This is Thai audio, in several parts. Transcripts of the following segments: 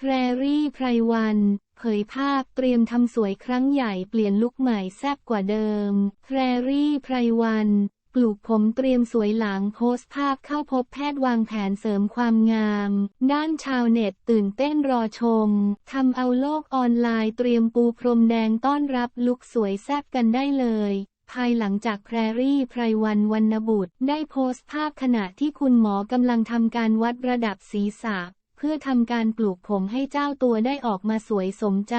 แพรรี่ไพรวัน เผยภาพเตรียมทำสวยครั้งใหญ่เปลี่ยนลุคใหม่แซ่บกว่าเดิม แพรรี่ไพรวันปลูกผมเตรียมสวยหลังโพสต์ภาพเข้าพบแพทย์วางแผนเสริมความงาม ด้านชาวเน็ตตื่นเต้นรอชม ทำเอาโลกออนไลน์เตรียมปูพรมแดงต้อนรับลุคสวยแซ่บกันได้เลยภายหลังจากแพรรี่ไพรวันวรรณบุตร ได้โพสต์ภาพขณะที่คุณหมอกำลังทำการวัดระดับศีรษะ เพื่อทำการปลูกผมให้เจ้าตัวได้ออกมาสวยสมใจ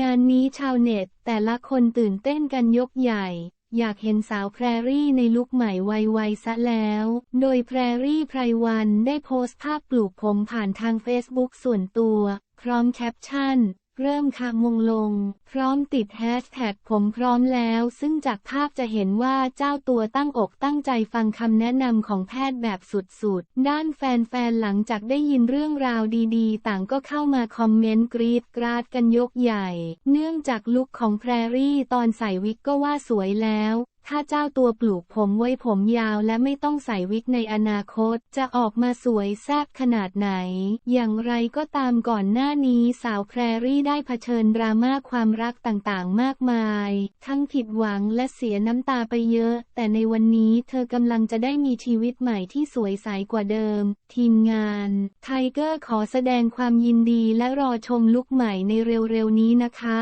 งานนี้ชาวเน็ตแต่ละคนตื่นเต้นกันยกใหญ่ อยากเห็นสาวแพรรี่ในลุคใหม่ไวๆซะแล้ว โดยแพรรี่ไพรวันได้โพสต์ภาพปลูกผมผ่านทางเฟซบุ๊กส่วนตัว พร้อมแคปชั่น เริ่มค่ะมงลง พร้อมติดแฮชแท็กผมพร้อมแล้ว ซึ่งจากภาพจะเห็นว่าเจ้าตัวตั้งอกตั้งใจฟังคำแนะนำของแพทย์แบบสุดๆ ด้านแฟนๆ หลังจากได้ยินเรื่องราวดีๆ ต่างก็เข้ามาคอมเมนต์กรีดกราดกันยกใหญ่ เนื่องจากลุคของแพรรี่ตอนใส่วิกก็ว่าสวยแล้วถ้าเจ้าตัวปลูกผมไว้ผมยาวและไม่ต้องใส่วิกในอนาคต จะออกมาสวยแซ่บขนาดไหน อย่างไรก็ตามก่อนหน้านี้สาวแพรรี่ได้เผชิญดราม่าความรักต่างๆ มากมาย ทั้งผิดหวังและเสียน้ำตาไปเยอะ แต่ในวันนี้เธอกำลังจะได้มีชีวิตใหม่ที่สวยใสกว่าเดิม ทีมงานไทเกอร์ขอแสดงความยินดีและรอชมลุคใหม่ในเร็วๆนี้นะคะ